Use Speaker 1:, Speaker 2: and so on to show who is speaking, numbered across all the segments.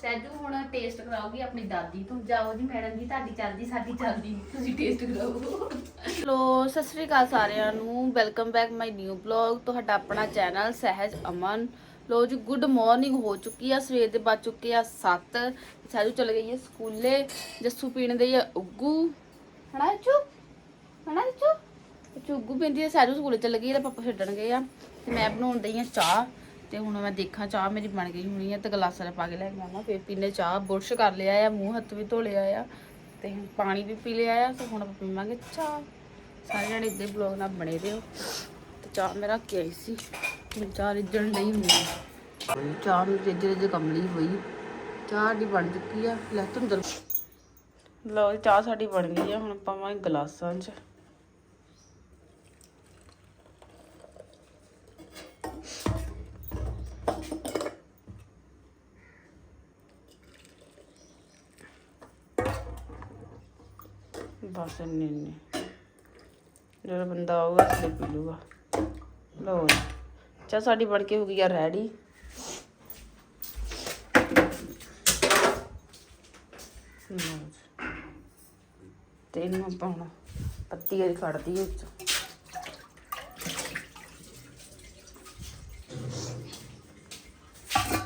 Speaker 1: ਸੈਜੂ ਹੁਣ ਟੇਸਟ ਕਰਾਉਗੀ ਆਪਣੀ ਦਾਦੀ ਤੋਂ। ਜਾਓ ਜੀ ਮੈਡਮ ਜੀ, ਤੁਹਾਡੀ ਚੱਲਦੀ, ਸਾਡੀ ਚੱਲਦੀ। ਤੁਸੀਂ ਟੇਸਟ ਕਰਾਓ। ਲੋ ਸਤਿ ਸ੍ਰੀ ਅਕਾਲ ਸਾਰਿਆਂ ਨੂੰ। Welcome back my new blog ਤੁਹਾਡਾ ਆਪਣਾ ਚੈਨਲ ਸਹਿਜ ਅਮਨ। ਲੋ ਜੀ ਗੁੱਡ ਮਾਰਨਿੰਗ ਹੋ ਚੁੱਕੀ ਆ, ਸਵੇਰ ਦੇ ਵੱਜ ਚੁੱਕੇ ਆ 7 ਸੈਜੂ ਚਲ ਗਈ ਹੈ ਸਕੂਲੇ, ਜੱਸੂ ਪੀਣ ਦੇ ਆ ਉੱਗੂ। ਹਣਾ ਚੂ ਹਣਾ ਚੂ ਚੁੱਗੂ ਪਿੰਦੀ ਸੈਜੂ ਸਕੂਲੇ ਚਲ ਗਈ ਤੇ ਪਾਪਾ ਛੱਡਣ ਗਏ ਆ। ਤੇ ਮੈਂ ਬਣਾਉਣ ਦਈ ਆ ਚਾਹ। ਤੇ ਹੁਣ ਮੈਂ ਦੇਖਾਂ, ਚਾਹ ਮੇਰੀ ਬਣ ਗਈ ਹੋਣੀ ਆ, ਤੇ ਗਲਾਸਾਂ 'ਚ ਪਾ ਕੇ ਲੈ ਕੇ ਆਵਾਂ। ਫਿਰ ਪੀਨੇ ਚਾਹ, ਬੁਰਸ਼ ਕਰ ਲਿਆ ਆ, ਮੂੰਹ ਹੱਥ ਵੀ ਧੋ ਲਿਆ ਆ, ਤੇ ਪਾਣੀ ਵੀ ਪੀ ਲਿਆ ਆ, ਤੇ ਹੁਣ ਆਪਾਂ ਪੀਵਾਂਗੇ ਚਾਹ। ਸਾਰੇ ਜਣੇ ਇੱਦੇ ਬਲੌਗ ਨਾਲ ਬਣੇ ਰਹੋ। ਤੇ ਚਾਹ ਮੇਰਾ ਕੀ ਆਈ ਸੀ। ਹੁਣ ਚਾਹ ਰਿੱਝਣ ਨਹੀਂ ਹੁੰਦੀ ਚਾਹ ਨੂੰ ਰਿੱਝ ਰਿੱਝ ਕਮਲੀ ਹੋਈ। ਚਾਹ ਸਾਡੀ ਬਣ ਚੁੱਕੀ ਆ। ਲੈ ਤੁੰਦਰ ਲਓ ਚਾਹ ਸਾਡੀ ਬਣ ਗਈ ਆ। ਹੁਣ ਪਾਵਾਂਗੇ ਗਲਾਸਾਂ 'ਚ। ਬਸ ਇੰਨੇ ਇੰਨੇ। ਜਦੋਂ ਬੰਦਾ ਆਊਗਾ ਅਸਲੇ ਪੀ ਲੂਗਾ ਲਓ ਜੀ। ਚਾਹ ਸਾਡੀ ਬਣ ਕੇ ਹੋ ਗਈ ਆ ਰੈਡੀ। ਤੇ ਇਹਨੂੰ ਆਪਾਂ ਹੁਣ ਪੱਤੀ ਵਾਲੀ ਕੱਢਦੀ ਹਾਂ ਉੱਚੋਂ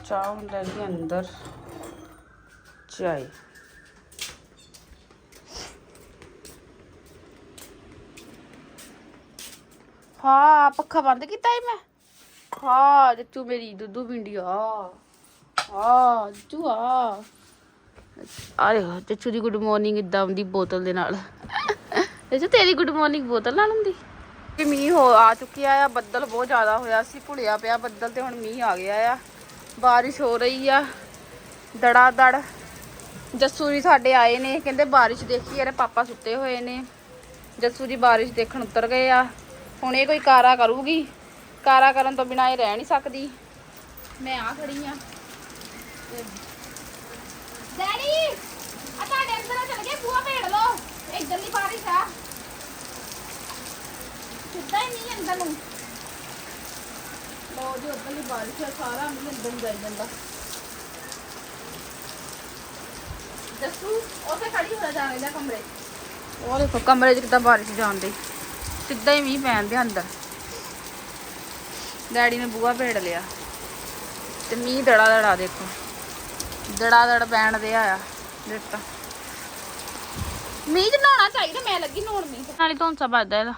Speaker 1: ਚਾਹ ਹੁਣ ਲੈ ਅੰਦਰ। ਚਾਈ ਹਾਂ, ਪੱਖਾ ਬੰਦ ਕੀਤਾ ਈ ਮੈਂ। ਹਾਂ, ਜੱਚੂ ਮੇਰੀ ਦੁੱਧੂ ਪਿੰਡੀ ਆ। ਜੱਚੂ ਆ। ਆਏ ਜੱਚੂ ਦੀ ਗੁੱਡ ਮਾਰਨਿੰਗ ਇਦਾਂ ਆਉਂਦੀ ਬੋਤਲ ਦੇ ਨਾਲ। ਜੱਚੂ, ਤੇਰੀ ਗੁੱਡ ਮਾਰਨਿੰਗ ਬੋਤਲ ਨਾਲ ਹੁੰਦੀ? ਕਿ ਮੀਂਹ ਹੋ, ਆ ਚੁੱਕਿਆ ਆ, ਬੱਦਲ ਬਹੁਤ ਜ਼ਿਆਦਾ ਹੋਇਆ ਸੀ ਭੁਲਿਆ ਪਿਆ ਬੱਦਲ ਤੇ ਹੁਣ ਮੀਂਹ ਆ ਗਿਆ ਆ। ਬਾਰਿਸ਼ ਹੋ ਰਹੀ ਆ ਦੜਾ ਦੜ ਜੱਸੂ ਜੀ ਸਾਡੇ ਆਏ ਨੇ, ਕਹਿੰਦੇ ਬਾਰਿਸ਼ ਦੇਖੀ ਯਾਰ ਪਾਪਾ ਸੁੱਤੇ ਹੋਏ ਨੇ। ਜੱਸੂ ਜੀ ਬਾਰਿਸ਼ ਦੇਖਣ ਉਤਰ ਗਏ ਆ। ਹੁਣ ਇਹ ਕੋਈ ਕਾਰਾ ਕਰੂਗੀ। ਕਾਰਾ ਕਰਨ ਤੋਂ ਬਿਨਾ ਇਹ ਰਹਿ ਨਹੀਂ ਸਕਦੀ। ਮੈਂ ਆ ਖੜੀ ਆ। ਡੈਡੀ ਆ ਤੁਹਾਡੇ ਅੰਦਰ ਚਲ ਗਏ ਬੂਆ ਭੇੜ ਲੋ ਇੱਧਰਲੀ ਬਾਰਿਸ਼ ਆ ਸਿੱਧਾ ਹੀ ਨਹੀਂ ਅੰਦਰ ਨੂੰ। ਲੋ ਜੀ ਉੱਧਰਲੀ ਬਾਰਿਸ਼ ਆ ਸਾਰਾ ਮੀਂਹ ਅੰਦਰ ਨੂੰ ਜਾਈ ਜਾਂਦਾ। ਜੱਸੂ ਉੱਥੇ ਖੜੀ ਹੋ ਜਾ ਜਾ ਕਮਰੇ। ਉਹ ਦੇਖੋ ਕਮਰੇ 'ਚ ਕਿੱਦਾਂ ਬਾਰਿਸ਼ ਜਾਂਦੀ ਸਿੱਧਾ ਹੀ ਮੀਂਹ ਪੈਣ ਦੇ ਅੰਦਰ। ਡੈਡੀ ਨੇ ਬੂਹਾ ਭੇੜ ਲਿਆ। ਤੇ ਮੀਂਹ ਦੜਾ ਦੜਾ ਦੇਖੋ। ਦੜਾ ਦੜ ਪੈਣ ਦੇ ਆਇਆ ਦਿੱਤਾ। ਮੀਂਹ ਨਹਾਉਣਾ ਚਾਹੀਦਾ ਮੈਂ ਲੱਗੀ ਨਹਾਉਣ ਮੀਂਹ। ਨਾਲੇ ਧੌਂਸਾ ਵੱਜਦਾ ਇਹਦਾ।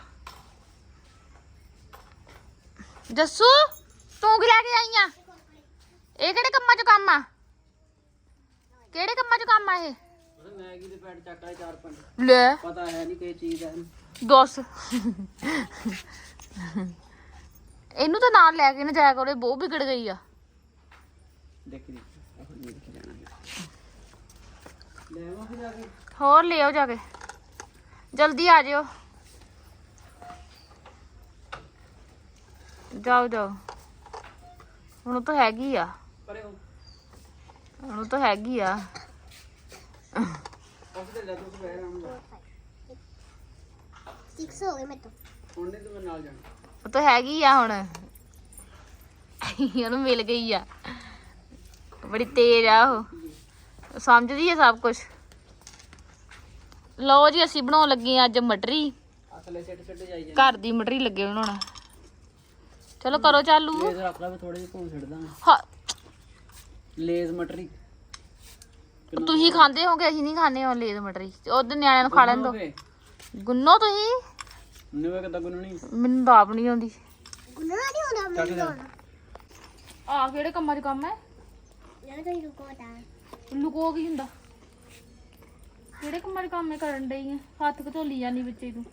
Speaker 1: ਜੱਸੂ ਤੂੰ ਕੀ ਲੈ ਕੇ ਆਈ ਆ? ਇਹ ਕਿਹੜੇ ਕੰਮਾਂ 'ਚ ਕੰਮ ਆ? ਕਿਹੜੇ ਕੰਮਾਂ 'ਚ ਕੰਮ ਆ ਇਹ?
Speaker 2: ਮੈਗੀ ਦੇ ਪੈਟ ਚੱਕ ਲੈ ਚਾਰ ਪੰਜ।
Speaker 1: ਲੈ।
Speaker 2: ਪਤਾ ਹੈ ਨਹੀਂ ਕਿਹ ਚੀਜ਼ ਦਾ
Speaker 1: ਗੌਸ ਇਹਨੂੰ ਤਾਂ ਨਾਲ ਲੈ ਕੇ ਨਾ ਜਾਇਆ ਕਰੋ ਇਹ ਬਹੁਤ ਵਿਗੜ ਗਈ ਆ। ਹੋਰ ਲੈ ਆਓ ਜਾ ਕੇ। ਜਲਦੀ ਆ ਜਿਓ। ਜਾਓ ਜਾਓ। ਹੁਣ ਤਾਂ ਹੈਗੀ ਆ।
Speaker 2: ਪਰੇ
Speaker 1: ਹੁਣ ਤਾਂ ਹੈਗੀ ਆ।
Speaker 2: ਉਸ ਤੇ ਲੈ ਤੂੰ ਬਹਿ ਰਾਮ
Speaker 1: ਉਹ ਤਾਂ ਹੈਗੀ ਆ ਹੁਣ। ਉਹਨੂੰ ਮਿਲ ਗਈ ਆ। ਬੜੀ ਤੇਜ਼ ਆ ਉਹ। ਸਮਝਦੀ ਆ ਸਭ ਕੁਝ ਲਓ ਜੀ ਅਸੀਂ ਬਣਾਉਣ ਲੱਗੇ ਆ ਅੱਜ ਮਟਰੀ। ਘਰ ਦੀ ਮਟਰੀ ਲੱਗੇ ਬਣਾਉਣਾ। ਚਲੋ ਕਰੋ ਚਾਲੂ। ਤੁਸੀਂ ਖਾਂਦੇ ਹੋਗੇ ਅਸੀਂ ਨਹੀਂ ਖਾਂਦੇ ਉਹ ਲੇਜ਼ ਮਟਰੀ। ਉਹਦੇ ਨਿਆਣਿਆਂ ਨੂੰ ਖਾ ਲੈਣ ਦੋ। ਗੁੰਨੋ ਤੁਸੀਂ?
Speaker 2: ਨਿਵੇ ਕਿਦਾਂ ਗੁੰਨਣੀ?
Speaker 1: ਮੈਨੂੰ ਤਾਂ ਆਪ ਨਹੀਂ ਆਉਂਦੀ।
Speaker 3: ਗੁੰਨਾ ਨਹੀਂ ਹੁੰਦਾ
Speaker 2: ਚੱਕ ਜਾ
Speaker 1: ਆ ਕਿਹੜੇ ਕੰਮਾਂ 'ਚ ਕੰਮ ਹੈ?
Speaker 3: ਮੈਂ ਤਾਂ ਰੁਕੋ ਤਾਂ
Speaker 1: ਲੁਕੋ ਕੀ ਹੁੰਦਾ? ਕਿਹੜੇ ਕੰਮਾਂ 'ਚ ਕੰਮ ਹੈ ਕਰਨ ਡਈ ਆ ਹੱਥ ਘਤੋਲੀ ਜਾਨੀ ਵਿੱਚੇ ਤੂੰ।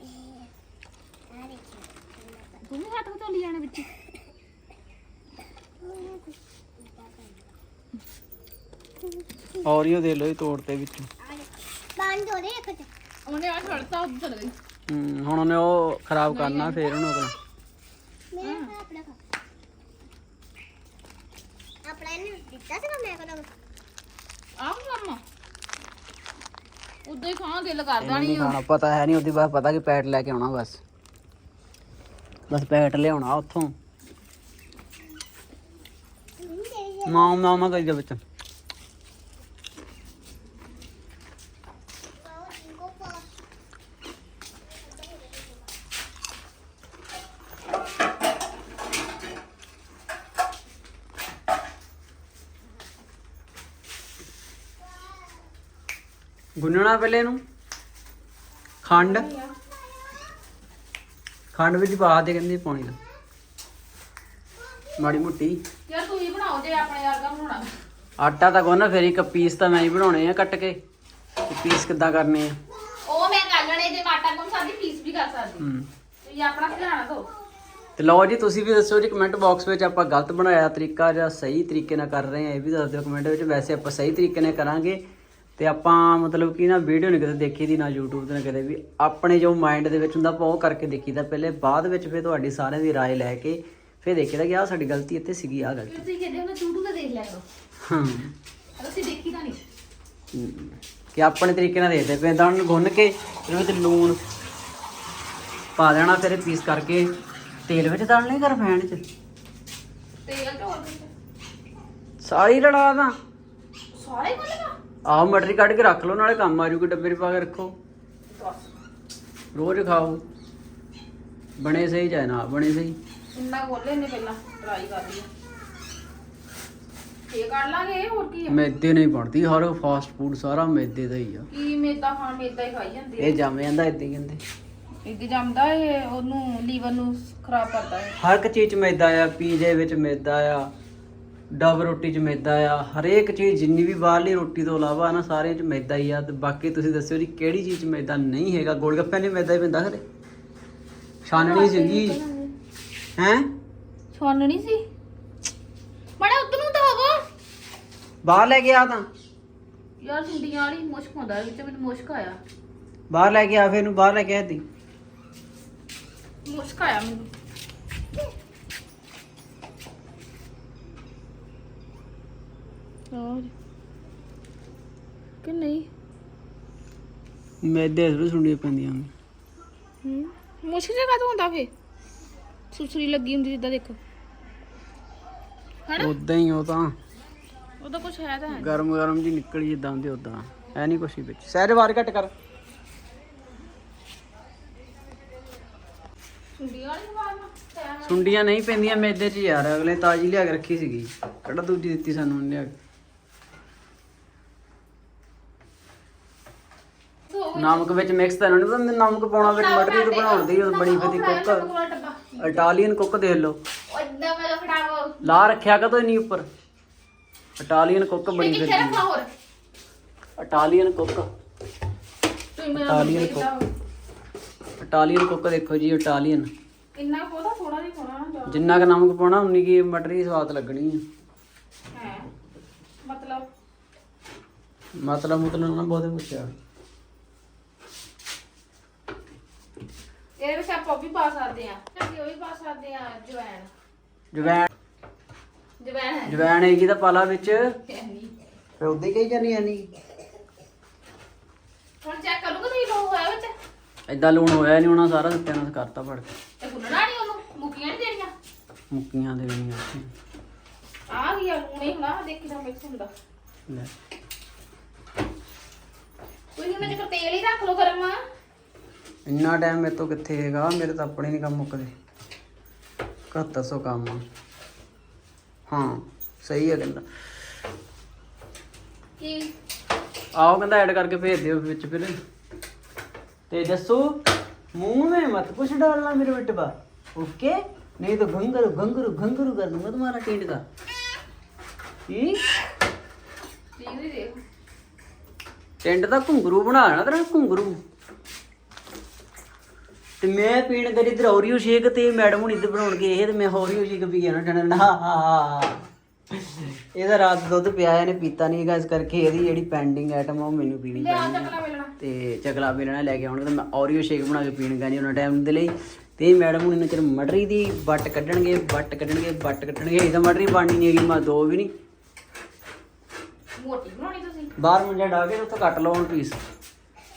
Speaker 3: ਆ ਦੇਖੀ।
Speaker 1: ਤੂੰ ਵੀ ਹੱਥ ਘਤੋਲੀ ਜਾਣੇ ਵਿੱਚ।
Speaker 2: ਔਰੀਓ ਦੇ ਲੋ ਇਹ ਤੋੜਤੇ ਵਿੱਚ।
Speaker 3: ਬੰਦ ਹੋ ਦੇ ਇੱਕ ਤੇ।
Speaker 1: ਉਹਨੇ ਆ ਛੜਤਾ ਉੱਧਰ ਚਲ ਗਈ
Speaker 2: ਹੂੰ ਹੁਣ ਉਹਨੇ ਉਹ ਖਰਾਬ ਕਰਨਾ ਫੇਰ ਉਹਨੂੰ
Speaker 3: ਆਪਣਾ। ਖਾ ਆਪਣਾ ਇਹਨੇ ਦਿੱਤਾ ਸੀ ਮੈਂ ਕਦੋਂ
Speaker 1: ਆਹ ਕੰਮ ਉਦੋਂ ਹੀ ਖਾਣ ਦਿਲ ਕਰਦਾ ਨਹੀਂ
Speaker 2: ਖਾਣਾ ਪਤਾ ਹੈ ਨਹੀਂ ਉਹਦੀ ਬਾਅਦ ਪਤਾ ਕਿ ਪੈਟ ਲੈ ਕੇ ਆਉਣਾ ਬਸ। ਬਸ ਪੈਟ ਲਿਆਉਣਾ ਉੱਥੋਂ। ਮਾਂ ਮਾਂ ਮਾਂ ਕਰੀ ਜਾ ਵਿੱਚ। ਗੁੰਨਣਾ ਪਹਿਲੇ ਇਹਨੂੰ। ਖੰਡ। ਖੰਡ ਵਿੱਚ ਪਾ ਦੇ ਕਹਿੰਦੇ ਪਾਣੀ ਦਾ। ਮਾੜੀ ਮੁੱਟੀ।
Speaker 1: ਯਾਰ ਤੂੰ ਹੀ ਬਣਾਓ ਜੇ ਆਪਣੇ ਵਰਗਾ ਬਣਾਉਣਾ।
Speaker 2: ਆਟਾ ਤਾਂ ਗੁੰਨ ਫਿਰ ਇੱਕ ਪੀਸ ਤਾਂ ਮੈਂ ਹੀ ਬਣਾਉਣੇ ਆ ਕੱਟ ਕੇ। ਪੀਸ ਕਿੱਦਾਂ ਕਰਨੇ ਆ?
Speaker 1: ਉਹ ਮੈਂ ਕਰ ਲੈਣੇ ਜੇ ਆਟਾ ਗੁੰਨ ਸਕਦੀ ਪੀਸ ਵੀ ਕਰ ਸਕਦੀ।
Speaker 2: ਹੂੰ।
Speaker 1: ਤੁਸੀਂ ਆਪਣਾ ਧਿਆਨ ਦਿਓ
Speaker 2: ਤੇ ਲਓ ਜੀ ਤੁਸੀਂ ਵੀ ਦੱਸੋ ਜੀ ਕਮੈਂਟ ਬਾਕਸ ਵਿੱਚ ਆਪਾਂ ਗਲਤ ਬਣਾਇਆ ਤਰੀਕਾ ਜਾਂ ਸਹੀ ਤਰੀਕੇ ਨਾਲ ਕਰ ਰਹੇ ਆ ਇਹ ਵੀ ਦੱਸ ਦਿਓ ਕਮੈਂਟ ਵਿੱਚ। ਵੈਸੇ ਆਪਾਂ ਸਹੀ ਤਰੀਕੇ ਨਾਲ ਕਰਾਂਗੇ। ਤੇ ਆਪਾਂ ਮਤਲਬ ਕਿ ਨਾ ਵੀਡੀਓ ਨਹੀਂ ਕਦੇ ਦੇਖੀ ਦੀ ਨਾ YouTube ਤੇ ਨਾ ਕਦੇ ਵੀ ਆਪਣੇ ਜੋ ਮਾਈਂਡ ਦੇ ਵਿੱਚ ਹੁੰਦਾ ਆਪਾਂ ਉਹ ਕਰਕੇ ਦੇਖੀਦਾ ਪਹਿਲੇ ਬਾਅਦ ਵਿੱਚ ਫਿਰ ਤੁਹਾਡੀ ਸਾਰਿਆਂ ਦੀ رائے ਲੈ ਕੇ ਫਿਰ ਦੇਖੀਦਾ ਕਿ ਆਹ ਸਾਡੀ ਗਲਤੀ ਇੱਥੇ ਸੀਗੀ ਆਹ ਗਲਤੀ
Speaker 1: ਤੁਸੀਂ ਕਹਿੰਦੇ ਹੋ ਨਾ YouTube ਤੇ ਦੇਖ ਲਿਆ ਕਰੋ
Speaker 2: ਹਾਂ
Speaker 1: ਅਸੀਂ ਦੇਖੀ ਤਾਂ ਨਹੀਂ
Speaker 2: ਹਮ, ਕਿ ਆਪਣੇ ਤਰੀਕੇ ਨਾਲ ਦੇਖਦੇ ਪਏ ਤਾਂ ਉਹਨੂੰ ਗੁੰਨ ਕੇ ਇਹਦੇ ਵਿੱਚ ਲੂਣ ਪਾ ਦੇਣਾ ਫਿਰ ਪੀਸ ਕਰਕੇ ਤੇਲ ਵਿੱਚ ਤਲਣੇ ਕਰ ਫੈਨ 'ਚ
Speaker 1: ਤੇਲ ਢੋਲ ਵਿੱਚ
Speaker 2: ਸਾਰੀ ਲੜਾ ਤਾਂ
Speaker 1: ਸਾਰੇ ਕੋਲ ਨਾ
Speaker 2: ਆਹ ਮਟਰੀ ਕੱਢ ਕੇ ਰੱਖ ਲਓ ਨਾਲੇ ਕੰਮ ਆ ਜੂਗੀ ਡੱਬੇ 'ਚ ਪਾ ਕੇ ਰੱਖੋ। ਰੋਜ਼ ਖਾਓ। ਬਣੇ ਸਹੀ ਚਾਹੇ ਨਾ ਬਣੇ ਸਹੀ।
Speaker 1: ਇੰਨਾ ਖੋਲੇ ਨੇ ਪਹਿਲਾਂ ਟਰਾਈ ਕਰ ਲਈ ਇਹ ਕਰ ਲਾਂਗੇ ਹੋਰ ਕੀ
Speaker 2: ਮੈਦੇ ਨਹੀਂ ਬਣਦੀ ਹਰ ਫਾਸਟ ਫੂਡ ਸਾਰਾ ਮੈਦੇ ਦਾ ਹੀ ਆ।
Speaker 1: ਕੀ ਮੇਦਾ ਖਾਣ ਮੇਦਾ ਹੀ ਖਾਈ ਜਾਂਦੇ
Speaker 2: ਇਹ ਜੰਮ ਜਾਂਦਾ ਏਦਾਂ ਹੀ ਕਹਿੰਦੇ।
Speaker 1: ਇੱਕ ਜੰਮਦਾ ਇਹ ਉਹਨੂੰ ਲੀਵਰ ਨੂੰ ਖਰਾਬ ਕਰਦਾ ਹੈ
Speaker 2: ਹਰ ਇੱਕ ਚੀਜ਼ 'ਚ ਮੈਦਾ ਆ ਪੀਜ਼ੇ ਵਿੱਚ ਮੈਦਾ ਆ। ਡਬ ਰੋਟੀ 'ਚ ਮੈਦਾ ਆ ਹਰੇਕ ਚੀਜ਼ ਜਿੰਨੀ ਵੀ ਬਾਹਰਲੀ ਰੋਟੀ ਤੋਂ ਇਲਾਵਾ ਨਾ ਸਾਰਿਆਂ 'ਚ ਮੈਦਾ ਹੀ ਆ ਤੇ ਬਾਕੀ ਤੁਸੀਂ ਦੱਸਿਓ ਜੀ ਕਿਹੜੀ ਚੀਜ਼ 'ਚ ਮੈਦਾ ਨਹੀਂ ਹੈਗਾ ਗੋਲ ਗੱਪਿਆਂ 'ਚ ਮੈਦਾ ਹੀ ਪੈਂਦਾ ਖਰੇ ਛਾਨਣੀ ਸੀਗੀ ਹੈ?
Speaker 1: ਛਾਨਣੀ ਸੀ? ਬੜਾ ਉਧਰ ਨੂੰ ਤਾਂ ਹੋਵੋ।
Speaker 2: ਬਾਹਰ ਲੈ ਕੇ ਆ ਤਾਂ।
Speaker 1: ਯਾਰ ਸੁੰਡੀਆਂ ਵਾਲੀ ਮੁਸ਼ਕ ਹੁੰਦਾ ਵਿੱਚ ਮੈਨੂੰ ਮੁਸ਼ਕ ਆਇਆ।
Speaker 2: ਬਾਹਰ ਲੈ ਕੇ ਆ ਫੇਰ ਨੂੰ ਬਾਹਰ ਲੈ ਕੇ ਆ ਦੀ
Speaker 1: ਮੁਸ਼ਕ ਆਇਆ ਮੈਨੂੰ। ਹੋਰ? ਕਿ ਨਹੀਂ?
Speaker 2: ਮੈਦੇ ਜ਼ਰੂਰ ਸੁਣੀਆਂ ਪੈਂਦੀਆਂ ਨੇ।
Speaker 1: ਹੂੰ ਮੁਸ਼ਕ ਜਗ੍ਹਾ ਤੋਂ ਹੁੰਦਾ ਫੇ ਸੁਸਰੀ ਲੱਗੀ ਹੁੰਦੀ ਜਿੱਦਾਂ ਦੇਖੋ। ਹਨਾ?
Speaker 2: ਉਦਾਂ ਹੀ ਉਹ ਤਾਂ।
Speaker 1: ਉਹਦਾ ਕੁਝ ਹੈ ਤਾਂ ਹੈ।
Speaker 2: ਗਰਮ ਗਰਮ ਜੀ ਨਿਕਲੀ ਜਿੱਦਾਂ ਹੁੰਦੀ ਉਦਾਂ ਐ ਨਹੀਂ ਕੁਛ ਵੀ ਵਿੱਚ। ਸਹਿਜ ਬਾਹਰ ਘੱਟ ਕਰ।
Speaker 1: ਸੁੰਡੀਆਂ ਵਾਲੀ ਸਵਾਲ ਨਾ ਟਾਈਮ
Speaker 2: ਸੁੰਡੀਆਂ ਨਹੀਂ ਪੈਂਦੀਆਂ ਮੈਦੇ 'ਚ ਯਾਰ ਅਗਲੇ ਤਾਜੀ ਲਿਆ ਕੇ ਰੱਖੀ ਸੀਗੀ। ਕਿਹੜਾ ਦੂਜੀ ਦਿੱਤੀ ਸਾਨੂੰ ਉਹਨੇ ਲਿਆ ਕੇ? ਨਮਕ ਵਿੱਚ ਮਿਕਸ ਤਾਂ ਨਹੀਂ ਪਤਾ ਨਮਕ ਪਾਉਣਾ ਵਿੱਚ ਮਟਰੀ ਤੋਂ ਬਣਾਉਣ ਦੀ ਬਣੀ ਫਿਰਦੀ ਕੁੱਕ। ਇਟਾਲੀਅਨ ਕੁੱਕ ਦੇਖ ਲਓ।
Speaker 1: ਉਹਦਾ ਮੈਂ ਫੜਾਵੋ
Speaker 2: ਲਾ ਰੱਖਿਆ ਕਦੋਂ ਨਹੀਂ ਉੱਪਰ? ਇਟਾਲੀਅਨ ਕੁੱਕ ਬਣੀ ਫਿਰਦੀ
Speaker 1: ਹੋਰ?
Speaker 2: Italian cook.
Speaker 1: ਤੂੰ ਮੇਰਾ
Speaker 2: ਇਟਾਲੀਅਨ ਕੁੱਕ। ਇਟਾਲੀਅਨ ਕੁੱਕ ਦੇਖੋ ਜੀ ਇਟਾਲੀਅਨ
Speaker 1: ਇੰਨਾ ਕੋਦਾ ਥੋੜਾ ਨਹੀਂ ਪਾਉਣਾ।
Speaker 2: ਜਿੰਨਾ ਕੁ ਨਮਕ ਪਾਉਣਾ ਉਨੀ ਕੀ ਮਟਰੀ ਸਵਾਦ ਲੱਗਣੀ ਹੈ
Speaker 1: ਹੈ ਮਤਲਬ?
Speaker 2: ਮਤਲਬ ਮਤਲਬ ਨਾ ਬਹੁਤੇ ਪੁੱਛਿਆ
Speaker 1: ਇਹਦੇ ਵਿੱਚ ਆਪਾਂ ਉਹ ਵੀ ਪਾ ਸਕਦੇ ਆ ਅਸੀਂ ਉਹ ਵੀ ਪਾ ਸਕਦੇ ਆ ਜਵੈਣ।
Speaker 2: ਜਵੈਣ।
Speaker 1: ਜਵੈਣ ਹੈ।
Speaker 2: ਜਵੈਣ ਹੈਗੀ ਤਾਂ ਪਾਲਾ ਵਿੱਚ।
Speaker 1: ਨਹੀਂ
Speaker 2: ਫਿਰ ਉਦਾਂ ਹੀ ਕਹੀ ਜਾਨੀ ਨਹੀਂ
Speaker 1: ਹੁਣ ਚੈੱਕ ਕਰੂਗਾ ਤੁਸੀਂ ਲੋ ਹੋਇਆ ਵਿੱਚ?
Speaker 2: ਐਦਾਂ ਲੂਣ ਹੋਇਆ ਨਹੀਂ ਹੋਣਾ ਸਾਰਾ ਸੱਤਿਆਨਾਸ਼ ਕਰਤਾ ਫੜ ਕੇ।
Speaker 1: ਤੇ ਗੁੰਨਣਾ ਨਹੀਂ ਉਹਨੂੰ? ਮੁੱਕੀਆਂ ਨਹੀਂ ਦੇਣੀਆਂ?
Speaker 2: ਮੁੱਕੀਆਂ ਦੇ ਨਹੀਂ
Speaker 1: ਆ ਗਿਆ ਲੂਣ ਹੋਣਾ ਦੇਖੀ ਤਾਂ ਮਿਕਸ ਹੁੰਦਾ।
Speaker 2: ਲੈ।
Speaker 1: ਤੁਸੀਂ ਉਹਨਾਂ ਚ ਤੇਲ ਹੀ ਰੱਖ ਲਓ ਗਰਮ।
Speaker 2: ਇੰਨਾ ਟਾਈਮ ਮੇਰੇ ਤੋਂ ਕਿੱਥੇ ਹੈਗਾ ਮੇਰੇ ਤਾਂ ਆਪਣੇ ਨਹੀਂ ਕੰਮ ਮੁੱਕਦੇ 7100 ਕੰਮ ਆ ਹਾਂ ਸਹੀ ਹੈ ਕਹਿੰਦਾ
Speaker 1: ਕੀ
Speaker 2: ਆਓ ਕਹਿੰਦਾ ਐਡ ਕਰਕੇ ਭੇਜ ਦਿਓ ਵਿੱਚ ਫਿਰ ਤੇ ਦੱਸੋ मुंह में मत कुछ डालना मेरे बेटे बा ओके नहीं तो घंगरू घंगरू घंगरू कर दूंगा तुम्हारा टेंट का ਕੀ
Speaker 1: ਠੀਕ ਹੀ ਦੇਖ
Speaker 2: ਟੈਂਟ ਦਾ ਘੁੰਗਰੂ ਤੇ ਮੈਂ ਪੀਣ ਗਈ ਇਧਰ ਔਰੀਓ ਸ਼ੇਕ ਤੇ ਮੈਡਮ ਹੁਣੀ ਤੇ ਬਣਾਉਣ ਗਏ ਇਹ ਤੇ ਮੈਂ ਔਰੀਓ ਸ਼ੇਕ ਪੀ ਗਿਆ ਨਾ ਠੰਡਾ ਇਹਦਾ ਰਾਤ ਦੁੱਧ ਪਿਆ ਇਹਨੇ ਪੀਤਾ ਨਹੀਂ ਹੈਗਾ ਇਸ ਕਰਕੇ ਇਹਦੀ ਜਿਹੜੀ ਪੈਂਡਿੰਗ ਆਈਟਮ ਆ ਉਹ ਮੈਨੂੰ ਪੀਣੀ ਪੈਣੀ
Speaker 1: ਮਿਲਣਾ।
Speaker 2: ਤੇ ਚਕਲਾ ਮਿਲਣਾ ਲੈ ਕੇ ਆਉਣਗੇ ਤੇ ਮੈਂ ਔਰੀਓ ਸ਼ੇਕ ਬਣਾ ਕੇ ਪੀਣ ਗਾ ਜੀ ਉਹਨਾਂ ਟਾਈਮ ਦੇ ਲਈ। ਤੇ ਮੈਡਮ ਹੁਣ ਇਹਨਾਂ ਚਿਰ ਮਟਰੀ ਦੀ ਬੱਟ ਕੱਢਣਗੇ ਬੱਟ ਕੱਢਣਗੇ ਬੱਟ ਕੱਢਣਗੇ। ਇਹਦਾ ਮਟਰੀ ਬਣਨੀ ਨਹੀਂ ਹੈਗੀ ਮੈਂ ਦੋ ਵੀ ਨਹੀਂ
Speaker 1: ਮੋਟੀ ਬਣਾਉਣੀ ਤੁਸੀਂ?
Speaker 2: ਬਾਹਰ ਮੁੰਡੇ ਡਾ ਕੇ ਉੱਥੋਂ ਕੱਟ ਲਓ ਹੁਣ ਪੀਸ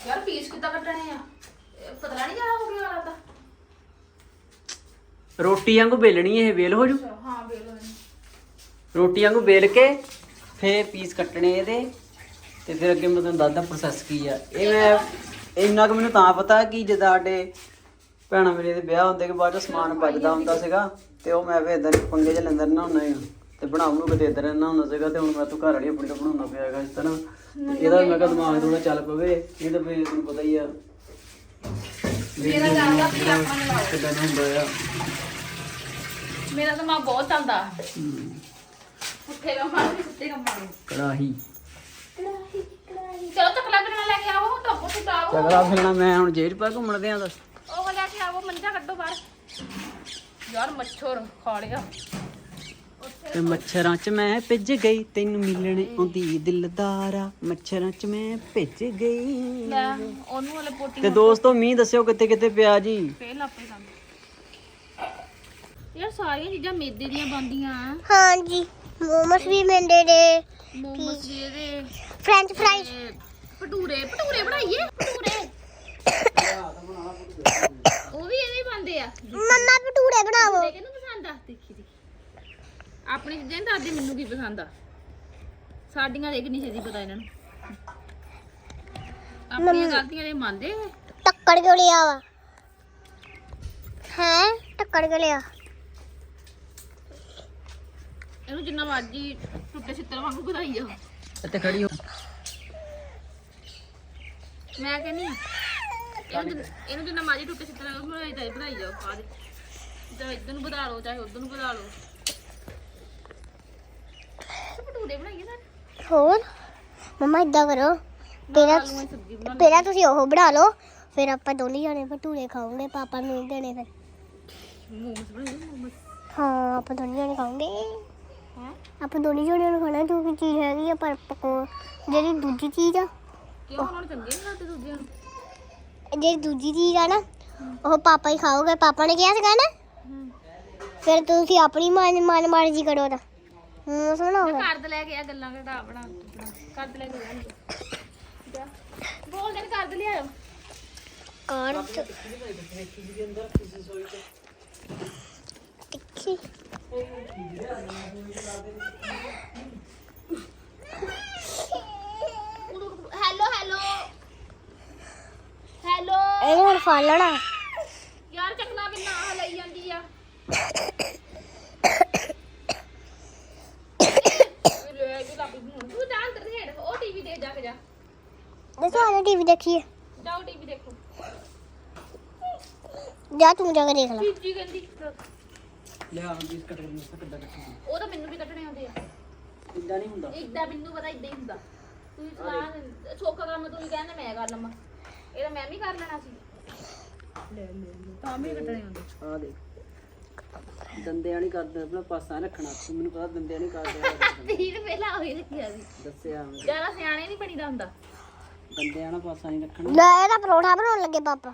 Speaker 1: ਯਾਰ ਪੀਸ ਕਿੱਦਾਂ ਕੱਟਣੇ ਆ? ਪਤਲਾ ਨਹੀਂ ਜ਼ਿਆਦਾ ਹੋ ਗਿਆ ਲੱਗਦਾ
Speaker 2: ਰੋਟੀ ਵਾਂਗੂ ਬੇਲਣੀ ਇਹ ਵੇਲ ਹੋ ਜੂ?
Speaker 1: ਹਾਂ ਇਹਨੂੰ।
Speaker 2: ਰੋਟੀ ਵਾਂਗੂ ਬੇਲ ਕੇ ਫੇਰ ਪੀਸ ਕੱਟਣੇ ਇਹਦੇ ਤੇ ਫਿਰ ਅੱਗੇ ਮੈਂ ਤੁਹਾਨੂੰ ਦੱਸਦਾ ਪ੍ਰੋਸੈਸ ਕੀ ਆ। ਇਹ ਮੈਂ ਇੰਨਾ ਕੁ ਮੈਨੂੰ ਤਾਂ ਪਤਾ ਕਿ ਜਦੋਂ ਸਾਡੇ ਭੈਣਾਂ ਮੇਰੇ ਦੇ ਵਿਆਹ ਹੁੰਦੇ ਕਿ ਬਾਅਦ ਚ ਸਮਾਨ ਬਚਦਾ ਹੁੰਦਾ ਸੀਗਾ ਤੇ ਉਹ ਮੈਂ ਫੇਰ ਇਦਾਂ ਪੰਗੇ ਚ ਲੈਂਦਾ ਨਾ ਹੁੰਦਾ ਹੈਗਾ ਤੇ ਬਣਾਉਣ ਨੂੰ ਕਿਤੇ ਇੱਧਰ ਰਹਿਣਾ ਹੁੰਦਾ ਸੀਗਾ ਤੇ ਹੁਣ ਮੈਂ ਤੋਂ ਘਰ ਵਾਲੀ ਆਪਣੀ ਤੋਂ ਬਣਾਉਣਾ ਪਿਆ ਹੈਗਾ ਇਸ ਤਰ੍ਹਾਂ। ਤੇ ਇਹਦਾ ਵੀ ਮੈਂ ਕਿਹਾ ਦਿਮਾਗ ਥੋੜਾ ਚੱਲ ਪਵੇ ਇਹ ਤਾਂ ਵੀ ਤੁਹਾਨੂੰ ਪਤਾ ਹੀ ਆ।
Speaker 1: ਮੇਰਾ ਜਾਂਦਾ ਵੀ ਆਪਾਂ ਨੂੰ ਲਾਓ
Speaker 2: ਕਿਦਾਂ ਦਾ ਹੁੰਦਾ ਆ।
Speaker 1: ਮੇਰਾ ਤਾਂ ਮਾਂ ਬਹੁਤ ਚੱਲਦਾ। ਉੱਠੇ ਕੰਮਾਂ ਨੂੰ ਸੁੱਤੇ ਕੰਮਾਂ ਨੂੰ
Speaker 2: ਕੜਾਹੀ।
Speaker 1: ਚਲੋ ਤਕਲਾ ਬਿਨਾ ਲੈ ਕੇ ਆਵੋ ਤਾਂ ਪੁੱਤ ਤਾਓ
Speaker 2: ਚਗਲਾ ਫਿਰਨਾ ਮੈਂ ਹੁਣ ਜੇਲ੍ਹ ਪਾ ਘੁੰਮਣ ਦਿਆਂ ਦੱਸ।
Speaker 1: ਉਹ ਲੈ ਕੇ ਆਵੋ ਮੰਜਾ ਕੱਢੋ ਬਾਹਰ। ਯਾਰ ਮੱਛਰ ਖਾ ਲਿਆ
Speaker 2: ਤੇ ਮੱਛਰਾਂ 'ਚ ਮੈਂ ਭਿੱਜ ਗਈ ਤੈਨੂੰ ਮਿਲਣ ਆਉਂਦੀ ਦਿਲਦਾਰਾ ਮੱਛਰਾਂ 'ਚ ਮੈਂ ਭਿੱਜ ਗਈ।
Speaker 1: ਲੈ ਉਹਨੂੰ ਵਾਲੇ ਪੋਟੀ
Speaker 2: ਤੇ ਦੋਸਤੋ ਮੀਂਹ ਦੱਸਿਓ ਕਿੱਥੇ ਕਿੱਥੇ ਪਿਆ ਜੀ।
Speaker 1: ਫੇਲ ਆਪੇ ਕੰਮ ਯਾਰ ਸਾਰੀਆਂ ਚੀਜ਼ਾਂ ਮੇਦੇ ਦੀਆਂ ਬਣਦੀਆਂ
Speaker 3: ਹਾਂਜੀ ਮੋਮਸ ਵੀ ਮਿਲਦੇ ਨੇ।
Speaker 1: ਮੋਮੋਸ ਵੀ ਇਹਦੇ।
Speaker 3: ਫ੍ਰੈਂਚ ਫ੍ਰਾਈਜ਼
Speaker 1: ਤੇ ਭਟੂਰੇ ਭਟੂਰੇ ਬਣਾਈਏ ਭਟੂਰੇ। ਉਹ ਵੀ ਇਹਦੇ ਹੀ ਬਣਦੇ ਆ।
Speaker 3: ਮੰਮਾ ਭਟੂਰੇ ਬਣਾਵੋ।
Speaker 1: ਭਟੂਰੇ ਕਿਹਨੂੰ ਪਸੰਦ ਆ? ਦੇਖੀ ਦੇਖੀ। ਆਪਣੀ ਚੀਜ਼ਾਂ ਨਹੀਂ ਦੱਸਦੇ ਮੈਨੂੰ ਕੀ ਪਸੰਦ ਆ? ਸਾਡੀਆਂ ਦੇਖ ਨਹੀਂ ਛੇਦੀ ਪਤਾ ਇਹਨਾਂ ਨੂੰ। ਆਪਣੀਆਂ ਗਲਤੀਆਂ ਦੇ ਮੰਨਦੇ ਇਹ।
Speaker 3: ਟੱਕਰ ਕਿਉਂ ਲਿਆ ਵਾ? ਹੈ? ਟੱਕਰ ਕਿਉਂ ਲਿਆ?
Speaker 1: ਇਹਨੂੰ ਜਿੰਨਾ ਮਰਜ਼ੀ ਟੁੱਟੇ ਛਿੱਤਰ ਵਾਂਗੂ ਵਧਾਈ ਜਾਓ
Speaker 2: ਇੱਥੇ ਖੜੀ ਹੋ।
Speaker 1: ਮੈਂ ਕਹਿੰਨੀ ਇਹਨੂੰ ਜਿੰਨ- ਇਹਨੂੰ ਜਿੰਨਾ ਮਰਜ਼ੀ ਟੁੱਟੇ ਛਿੱਤਰ ਵਾਂਗੂ ਵਧਾਈ ਜਾਓ ਵਧਾਈ ਜਾਓ ਦੇ ਚਾਹੇ ਇੱਧਰ ਨੂੰ ਵਧਾ ਲਓ ਚਾਹੇ ਉੱਧਰ ਨੂੰ ਵਧਾ ਲਓ। ਭਟੂਰੇ ਬਣਾਈਏ ਨਾ
Speaker 3: ਹੋਰ? ਮੰਮਾ ਇਦਾਂ ਕਰੋ। ਪਹਿਲਾਂ
Speaker 1: ਆਲੂਆਂ ਦੀ ਸਬਜ਼ੀ ਬਣਾ
Speaker 3: ਪਹਿਲਾਂ ਤੁਸੀਂ ਉਹ ਬਣਾ ਲਓ ਫਿਰ ਆਪਾਂ ਦੋਨੇ ਜਾਣੇ ਭਟੂਰੇ ਖਾਵਾਂਗੇ ਪਾਪਾ ਨੂੰ ਨਹੀਂ ਦੇਣੇ ਫਿਰ।
Speaker 1: ਮੋਮਸ ਬਣਾਈਏ ਮੋਮਸ?
Speaker 3: ਹਾਂ ਆਪਾਂ ਦੋਨੇ ਜਾਣੇ ਖਾਵਾਂਗੇ।
Speaker 1: ਹੈ?
Speaker 3: ਆਪਾਂ ਦੋਨੇ ਜਾਣੇ ਨੂੰ ਖਾਣਾ ਜੋ ਵੀ ਚੀਜ਼ ਹੈਗੀ ਆ ਪਰ ਪਕੋ ਜਿਹੜੀ ਦੂਜੀ ਚੀਜ਼ ਆ
Speaker 1: ਕਿਉਂ ਉਹਨਾਂ ਨੂੰ ਚੰਗੇ ਨਹੀਂ ਲੱਗਦੇ ਦੂਜਿਆਂ ਨੂੰ?
Speaker 3: ਜਿਹੜੀ ਦੂਜੀ ਚੀਜ਼ ਆ ਨਾ ਉਹ ਪਾਪਾ ਹੀ ਖਾਓਗੇ। ਪਾਪਾ ਨੇ ਕਿਹਾ ਸੀਗਾ ਨਾ ਫਿਰ ਤੁਸੀਂ ਆਪਣੀ ਮਨ ਮਨ ਮਰਜ਼ੀ ਕਰੋ ਤਾਂ ਹੂੰ ਸੁਣੋ
Speaker 1: ਮੈਂ ਘਰ ਤੇ ਲੈ ਕੇ ਆ ਗੱਲਾਂ ਘਟਾ ਬਣਾ ਤੇ ਲੈ ਕੇ ਜਾਣਗੇ ਬੋਲ ਦੇ ਘਰ ਤੇ ਲਿਆਓ
Speaker 3: ਕਾਰ ਟਿੱਕੀ
Speaker 1: ਹੈਲੋ ਹੈਲੋ। ਹੈਲੋ।
Speaker 3: ਇਹ ਹੁਣ ਫੜ ਲੈਣਾ।
Speaker 1: ਯਾਰ ਚੱਕਣਾ ਵੀ ਨਾ ਲਈ ਜਾਂਦੀ ਆ ਲੈ ਕੇ ਲੱਗ ਗਈ ਹੁਣ। ਤੂੰ ਜਾ ਅੰਦਰ ਖੇਡ ਉਹ ਟੀਵੀ ਦੇ ਜਾ ਕੇ ਜਾ।
Speaker 3: ਦੱਸੋ ਆਜਾ ਟੀਵੀ ਦੇਖੀਏ।
Speaker 1: ਜਾਓ ਟੀਵੀ ਦੇਖੋ।
Speaker 3: ਜਾ ਤੂੰ ਜਾ ਕੇ ਦੇਖ ਲੈ।
Speaker 1: ਬੀਜੀ ਕਹਿੰਦੀ
Speaker 2: ਲਿਆ ਜੀ ਕੱਟ ਕੇ ਮਿਸ ਕਿੱਦਾਂ ਕੱਟਣਾ।
Speaker 1: ਉਹ ਤਾਂ ਮੈਨੂੰ ਵੀ ਕੱਢਣੇ ਆਉਂਦੇ ਆ।
Speaker 2: ਇਦਾਂ ਨਹੀਂ ਹੁੰਦਾ।
Speaker 1: ਇਦਾਂ ਮੈਨੂੰ ਪਤਾ ਇਦਾਂ ਹੀ ਹੁੰਦਾ। ਤੁਸੀਂ ਸਲਾਹ ਸੋਖਾ ਕੰਮ ਤੁਸੀਂ ਕਹਿੰਦੇ ਮੈਂ ਕਰ ਲਵਾਂ। ਇਹ ਤਾਂ ਮੈਂ ਵੀ ਕਰ ਲੈਣਾ ਸੀ। ਲੈ ਲੈ ਤਾਂ ਵੀ ਕੱਢਣੇ ਆਉਂਦੇ
Speaker 2: ਆ ਦੇ ਦੰਦਿਆਂ ਨਹੀਂ ਕਰਦੇ ਆਪਣਾ ਪਾਸਾ ਰੱਖਣਾ। ਤੂੰ ਮੈਨੂੰ ਪਤਾ ਦੰਦਿਆਂ ਨਹੀਂ ਕਰਦੇ
Speaker 1: ਤੀਰ ਪਹਿਲਾਂ ਹੋਈ ਰੱਖਿਆ ਸੀ
Speaker 2: ਦੱਸਿਆ।
Speaker 1: ਜ਼ਿਆਦਾ ਸਿਆਣੇ ਨਹੀਂ ਬਣੀਦਾ ਹੁੰਦਾ।
Speaker 2: ਦੰਦਿਆਂ ਨਾਲ ਪਾਸਾ ਨਹੀਂ ਰੱਖਣਾ।
Speaker 3: ਲੈ ਇਹਦਾ ਪਰੌਂਠਾ ਬਣਾਉਣ ਲੱਗੇ ਪਾਪਾ।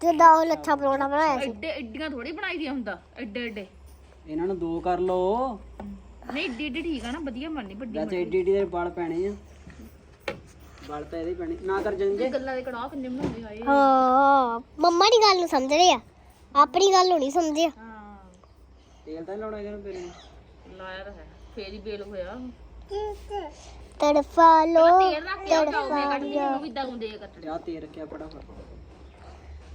Speaker 3: ਜਿੱਦਾਂ ਉਹ ਲੱਛਾ ਪਰੌਂਠਾ ਬਣਾਇਆ ਸੀ।
Speaker 1: ਐਡੇ ਐਡੀਆਂ ਥੋੜੀ ਬਣਾਈ ਦੀਆਂ ਹੁੰਦਾ ਐਡੇ ਐਡੇ।
Speaker 2: ਇਹਨਾਂ ਨੂੰ ਦੋ ਕਰ ਲਓ।
Speaker 1: ਨਹੀਂ ਏਡੀ ਏਡੀ ਠੀਕ ਆ ਨਾ ਵਧੀਆ ਬਣਨੀ ਵੱਡੀ
Speaker 2: ਵੈਸੇ ਏਡੀ ਏਡੀ ਦੇ ਵਾਲ ਪੈਣੇ ਆ। ਵਾਲ ਤਾਂ ਇਹਦੇ ਪੈਣੇ। ਨਾ ਕਰ ਜੰਗੇ
Speaker 1: ਗੱਲਾਂ ਦੇ ਕੜਾਹ ਕਿੰਨੇ ਬਣਾਉਂਦੇ ਹਾਏ
Speaker 3: ਹਾਂ ਮੰਮਾ ਦੀ ਗੱਲ ਨੂੰ ਸਮਝ ਰਹੇ ਆ। ਆਪਣੀ ਗੱਲ ਨੂੰ ਨਹੀਂ ਸਮਝਿਆ।
Speaker 2: ਤੇਲ ਤਾਂ ਨੀ ਲਾਉਣਾ ਇਹਨਾਂ ਨੂੰ ਫਿਰ
Speaker 1: ਲਾਇਆ ਤਾਂ ਹੈ। ਫੇਰ ਹੀ ਬੇਲ ਹੋਇਆ
Speaker 3: ਤੜਫਾ ਲੋ
Speaker 1: ਤੇਲ ਰੱਖ ਕੇ ਆਓ ਮੈਂ ਕੱਟਦੀ ਮੈਨੂੰ ਕਿੱਦਾਂ ਹੁੰਦੇ ਆ ਕੱਟਣੇ?
Speaker 2: ਆ ਤੇਲ ਰੱਖਿਆ ਫਟਾਫਟ।